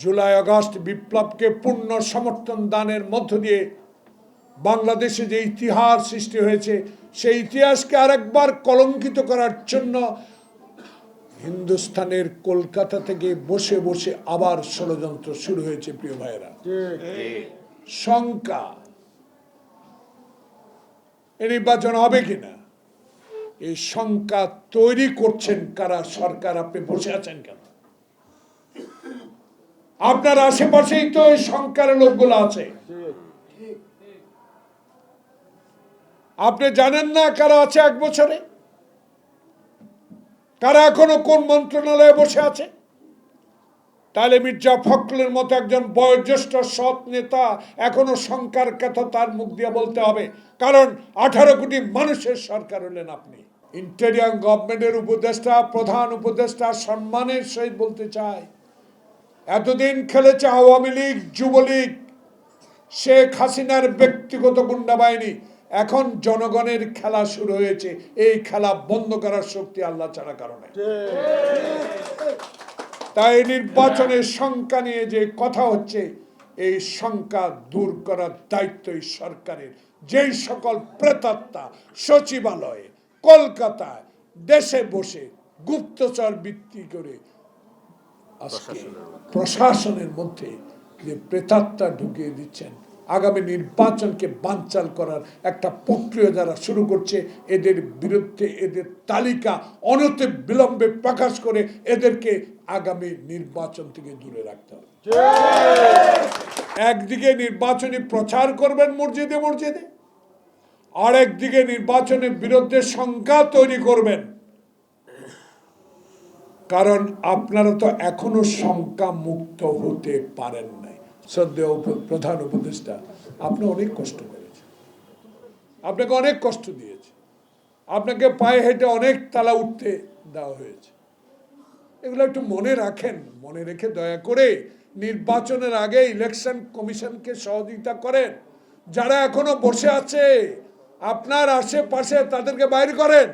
July August বিপ্লবকে পূর্ণ সমর্থন দানের মধ্য দিয়ে বাংলাদেশে যে ইতিহাস সৃষ্টি হয়েছে সেই ইতিহাসকে আরেকবার কলঙ্কিত করার জন্য হিন্দুস্তানের কলকাতা থেকে বসে বসে আবার ষড়যন্ত্র শুরু হয়েছে প্রিয় ভাইয়েরা। শঙ্কা এ নির্বাচন হবে কিনা? এই শঙ্কা তৈরি করছেন কারা? সরকার আপনি বসে আছেন কেন? আপনার আশেপাশেই তো ওই সংখ্যার লোকগুলো আছে। আপনি জানেন না কারা আছে এক বছরে? কারা এখনও কোন মন্ত্রণালয়ে বসে আছে? তাহলে মির্জা ফখরুলের মতো একজন বয়োজ্যেষ্ঠ সৎ নেতা এখনও শঙ্কার কথা তার মুখ দিয়ে বলতে হবে। কারণ আঠারো কোটি মানুষের সরকার হলেন আপনি। ইন্টেরিয়াম গভর্নমেন্টের উপদেষ্টা, প্রধান উপদেষ্টা সম্মানের সহিত বলতে চাই এতদিন খেলেছে আওয়ামী লীগ, যুবলীগ, শেখ হাসিনার ব্যক্তিগত গুন্ডা বাহিনী এখন জনগণের খেলা শুরু হয়েছে। এই খেলা বন্ধ করার শক্তি আল্লাহ ছাড়া কারণে তাই নির্বাচনের শঙ্কা নিয়ে যে কথা হচ্ছে, এই শঙ্কা দূর করার দায়িত্ব এই সরকারের। যেই সকল প্রেতাত্মা, সচিবালয়ে, কলকাতায়, দেশে বসে গুপ্তচর বৃত্তি করে আজকে প্রশাসনের মধ্যে। যে প্রেতাত্মা ঢুকিয়ে দিচ্ছেন আগামী নির্বাচনকে বানচাল করার একটা প্রক্রিয়া যারা শুরু করছে এদের বিরুদ্ধে এদের তালিকা অনতি বিলম্বে প্রকাশ করে এদেরকে আগামী নির্বাচন থেকে দূরে রাখতে হবে। একদিকে নির্বাচনী প্রচার করবেন মসজিদে মসজিদে আর একদিকে নির্বাচনের বিরুদ্ধে সংখ্যা তৈরি করবেন। কারণ আপনারা তো এখনও শঙ্কা মুক্ত হতে পারেন নাই। শ্রদ্ধেয় প্রধান উপদেষ্টা, আপনি অনেক কষ্ট করেছেন। আপনাকে অনেক কষ্ট দিয়েছে। আপনাকে পায়ে হেঁটে অনেক তালা উঠতে দেওয়া হয়েছে। এগুলো একটু মনে রাখেন, মনে রেখে দয়া করে নির্বাচনের আগে ইলেকশন কমিশনকে সহযোগিতা করেন। যারা এখনও বসে আছে, আপনার আশেপাশে তাদেরকে বাইর করেন।